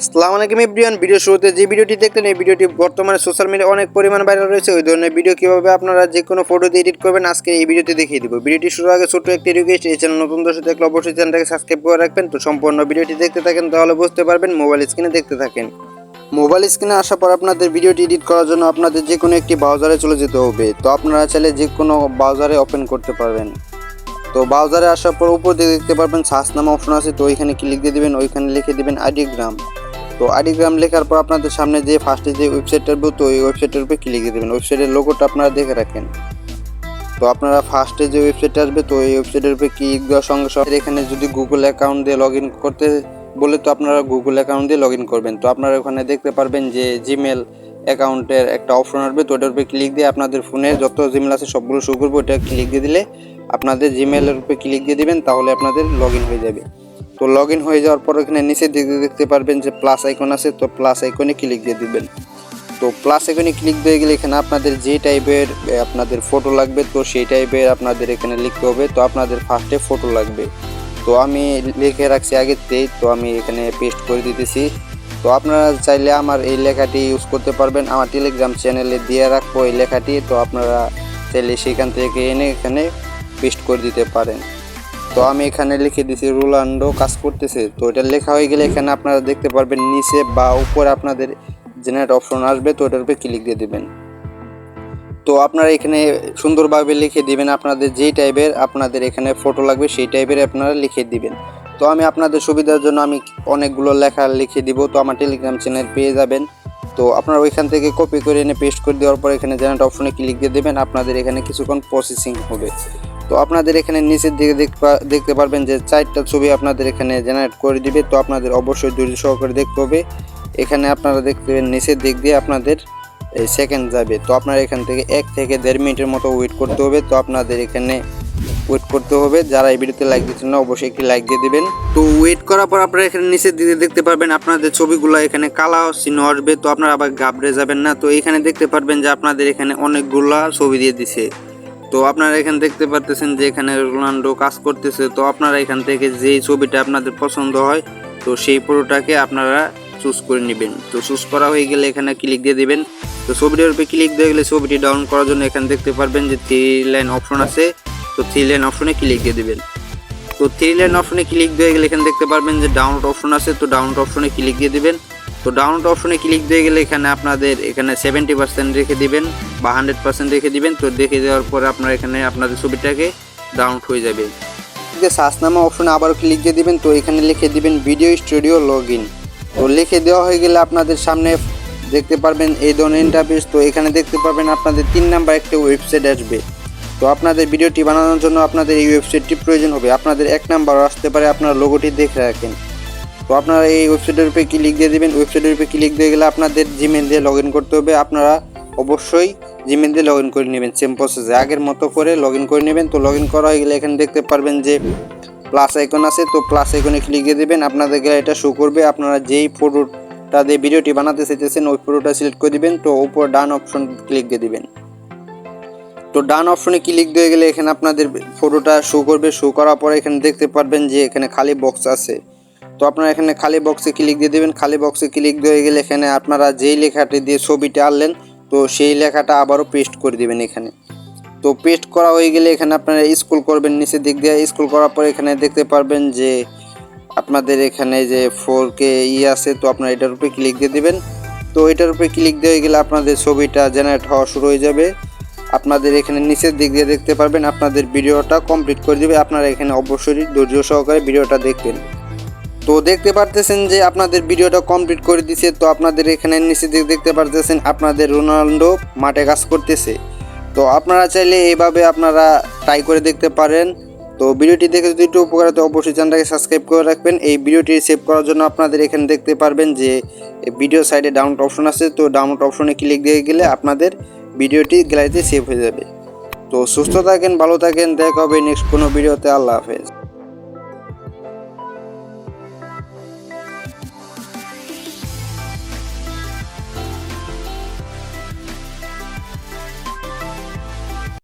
আসসালামু আলাইকুম everyone, video শুরুতে যে ভিডিওটি দেখলেন, এই ভিডিওটি বর্তমানে সোশ্যাল মিডিয়ায় অনেক পরিমাণ ভাইরাল রয়েছে। ওই ধরনের ভিডিও কীভাবে আপনারা যে কোনো ফটো দিয়ে এডিট করবেন, আজকে এই ভিডিওতে দেখিয়ে দিব। ভিডিওটি শুরু আগে ছোট্ট একটি রিকোয়েস্ট এই চ্যানেল নতুন দর্শক দেখলে অবশ্যই চ্যানেলটাকে সাবস্ক্রাইব করে রাখবেন। তো সম্পূর্ণ ভিডিওটি দেখতে থাকেন, তাহলে বুঝতে পারবেন মোবাইল স্ক্রিনে দেখতে থাকেন। মোবাইল স্ক্রিনে আসার পর আপনাদের ভিডিওটি এডিট করার জন্য আপনাদের যে কোনো একটি ব্রাউজারে চলে যেতে হবে। তো আপনারা চাইলে যে কোনো ব্রাউজারে ওপেন করতে পারবেন। তো ব্রাউজারে আসার পর উপর দিকে দেখতে পারবেন সার্চ নামে অপশন আছে, তো ওইখানে ক্লিক দিয়ে দিবেন, ওইখানে লিখে দিবেন আইডিগ্রাম তো আইডিগ্রাম লেখার পর আপনাদের সামনে যে ফার্স্টে যে ওয়েবসাইটটা আসবে তো ওই ওয়েবসাইটের উপরে ক্লিক দিয়ে দেবেন। ওয়েবসাইটের লোগোটা আপনারা দেখে রাখেন। তো আপনারা ফার্স্টে যে ওয়েবসাইট আসবে, তো এই ওয়েবসাইটের উপরে ক্লিক দেওয়ার সঙ্গে সঙ্গে এখানে যদি গুগল অ্যাকাউন্ট দিয়ে লগ করতে বলে, তো আপনারা গুগল অ্যাকাউন্ট দিয়ে লগ করবেন। তো আপনারা ওখানে দেখতে পারবেন যে জিমেল অ্যাকাউন্টের একটা অপশন আসবে, তো ওটার উপরে ক্লিক দিয়ে আপনাদের ফোনে যত জিমেল আছে সবগুলো শুরু করব, ওটা ক্লিক দিয়ে দিলে আপনাদের জিমেলের উপরে ক্লিক দিয়ে দিবেন, তাহলে আপনাদের লগ হয়ে যাবে। তো লগ ইন হয়ে যাওয়ার পর এখানে নিচে দিকে দেখতে পারবেন যে প্লাস আইকন আছে, তো প্লাস আইকনে ক্লিক দিয়ে দিবেন। তো প্লাস আইকনে ক্লিক দিয়ে গেলে এখানে আপনাদের যে টাইপের আপনাদের ফটো লাগবে, তো সেই টাইপের আপনাদের এখানে লিখতে হবে। তো আপনাদের ফার্স্টে ফটো লাগবে। তো আমি লিখে রাখছি আগেতেই তো আমি এখানে পেস্ট করে দিতেছি। তো আপনারা চাইলে আমার এই লেখাটি ইউজ করতে পারবেন। আমার টেলিগ্রাম চ্যানেলে দিয়ে রাখব এই লেখাটি। তো আপনারা চাইলে সেখান থেকে এনে এখানে পেস্ট করে দিতে পারেন। তো আমি এখানে লিখে দিছি রোলান্ডো কাজ করতেছে। তো এটা লেখা হয়ে গেলে এখানে আপনারা দেখতে পারবেন, নিচে বা উপরে আপনাদের জেনারেট অপশন আসবে, তো ওটার উপরে ক্লিক দিয়ে দেবেন। তো আপনারা এখানে সুন্দরভাবে লিখে দিবেন, আপনাদের যেই টাইপের আপনাদের এখানে ফটো লাগবে, সেই টাইপের আপনারা লিখে দিবেন। তো আমি আপনাদের সুবিধার জন্য আমি অনেকগুলো লেখা লিখে দিব, তো আমার টেলিগ্রাম চ্যানেল পেয়ে যাবেন। তো আপনারা ওইখান থেকে কপি করে এনে পেস্ট করে দেওয়ার পর এখানে জেনারেট অপশনে ক্লিক দিয়ে দেবেন, আপনাদের এখানে কিছুক্ষণ প্রসেসিং হবে। তো আপনাদের এখানে নিচের দিকে দেখতে পারবেন যে চারটা ছবি আপনাদের এখানে জেনারেট করে দিবে। তো আপনাদের অবশ্যই ধৈর্য সহকারে দেখতে হবে। এখানে আপনারা দেখতে পাবেন নিচের দিক দিয়ে আপনাদের সেকেন্ড যাবে। তো আপনারা এখান থেকে এক থেকে দেড় মিনিটের মতো ওয়েট করতে হবে। তো আপনাদের এখানে ওয়েট করতে হবে। যারা এই ভিডিওতে লাইক দিচ্ছেন না, অবশ্যই একটি লাইক দিয়ে দিবেন। তো ওয়েট করার পর আপনারা এখানে নিচের দিকে দেখতে পারবেন আপনাদের ছবিগুলো এখানে কালা চিহ্ন আসবে। তো আপনারা আবার গাবড়ে যাবেন না। তো এখানে দেখতে পারবেন যে আপনাদের এখানে অনেকগুলা ছবি দিয়ে দিছে। তো আপনারা এখানে দেখতে পারতেছেন যে এখানে রোনাল্ডো কাজ করতেছে। তো আপনারা এখান থেকে যেই ছবিটা আপনাদের পছন্দ হয়, তো সেই পুরোটাকে আপনারা চুজ করে নেবেন। তো চুজ করা হয়ে গেলে এখানে ক্লিক দিয়ে দিবেন। তো ছবিটার উপরে ক্লিক দিয়ে গেলে ছবিটি ডাউন করার জন্য এখানে দেখতে পারবেন যে থ্রি লাইন অপশন আছে। তো থ্রি লাইন অপশনে ক্লিক দিয়ে দিবেন। তো থ্রি লাইন অপশনে ক্লিক দিয়ে গেলে এখানে দেখতে পারবেন যে ডাউনলোড অপশন আছে। তো ডাউনলোড অপশনে ক্লিক দিয়ে দিবেন। তো ডাউনলোড অপশনে ক্লিক দিয়ে গেলে এখানে আপনাদের এখানে সেভেন্টি পার্সেন্ট রেখে দিবেন বা হান্ড্রেড পার্সেন্ট রেখে দিবেন। তো দেখে দেওয়ার পরে আপনার এখানে আপনাদের ছবিটাকে ডাউনলোড হয়ে যাবে। সার্চ নামা অপশনে আবারও ক্লিক দিয়ে দিবেন। তো এখানে লিখে দিবেন ভিডিও স্টুডিও লগ ইন তো লিখে দেওয়া হয়ে গেলে আপনাদের সামনে দেখতে পারবেন এই ধরনের ইন্টারফেস তো এখানে দেখতে পারবেন আপনাদের তিন নাম্বার একটা ওয়েবসাইট আসবে। তো আপনাদের ভিডিওটি বানানোর জন্য আপনাদের এই ওয়েবসাইটটি প্রয়োজন হবে। আপনাদের এক নাম্বার আসতে পারে, আপনার লোগোটি দেখে রাখেন। তো আপনারা এই ওয়েবসাইটের উপরে ক্লিক দিয়ে দেবেন? ওয়েবসাইটের উপরে ক্লিক দিয়ে গেলে আপনাদের জিমেল দিয়ে লগ করতে হবে। আপনারা অবশ্যই জিমেল দিয়ে লগ করে নেবেন সেম প্রসেসে আগের মতো করে লগ করে নেবেন। তো লগ করা হয়ে গেলে এখানে দেখতে পারবেন যে প্লাস আইকন আছে। তো প্লাস আইকনে ক্লিক দিয়ে দেবেন। আপনাদের এটা শো করবে। আপনারা যেই ফটোটা দিয়ে ভিডিওটি বানাতে চাইতেছেন, ওই ফটোটা সিলেক্ট করে দিবেন। তো উপর ডান অপশন ক্লিক দিয়ে দিবেন। তো ডান অপশনে ক্লিক দিয়ে গেলে এখানে আপনাদের ফটোটা শো করবে। শো করার পরে এখানে দেখতে পারবেন যে এখানে খালি বক্স আছে। তো আপনারা এখানে খালি বক্সে ক্লিক দিয়ে দেবেন। খালি বক্সে ক্লিক দিয়ে গেলে এখানে আপনারা যেই লেখাটি দিয়ে ছবিটা আনলেন, তো সেই লেখাটা আবারও পেস্ট করে দিবেন এখানে। তো পেস্ট করা হয়ে গেলে এখানে আপনারা স্কুল করবেন নিচের দিক দিয়ে। স্কুল করার পর এখানে দেখতে পারবেন যে আপনাদের এখানে যে ফোর কে ই আছে, তো আপনারা এটার উপরে ক্লিক দিয়ে দেবেন। তো এটার উপরে ক্লিক দিয়ে গেলে আপনাদের ছবিটা জেনারেট হওয়া শুরু হয়ে যাবে। আপনাদের এখানে নিচের দিক দিয়ে দেখতে পারবেন, আপনাদের ভিডিওটা কমপ্লিট করে দেবে। আপনারা এখানে অবশ্যই ধৈর্য সহকারে ভিডিওটা দেখবেন। তো দেখতে পারতেছেন যে আপনাদের ভিডিওটা কমপ্লিট করে দিছে, তো আপনাদের এখানে নিচে দেখতে পারতেছেন আপনাদের রোনাল্ডো মাঠে কাজ করতেছে। তো আপনারা চাইলে এইভাবে আপনারা ট্রাই করে দেখতে পারেন। তো ভিডিওটি দেখে যদি একটু উপকার হতো অবশ্যই চ্যানেলটাকে সাবস্ক্রাইব করে রাখবেন। এই ভিডিওটি সেভ করার জন্য আপনাদের এখানে দেখতে পারবেন যে ভিডিও সাইডে ডাউনলোড অপশন আছে। তো ডাউনলোড অপশনে ক্লিক দিয়ে গেলে আপনাদের ভিডিওটি গ্যালারিতে সেভ হয়ে যাবে। তো সুস্থ থাকেন, ভালো থাকেন, দেখা হবে নেক্সট কোনো ভিডিওতে আল্লাহ হাফেজ।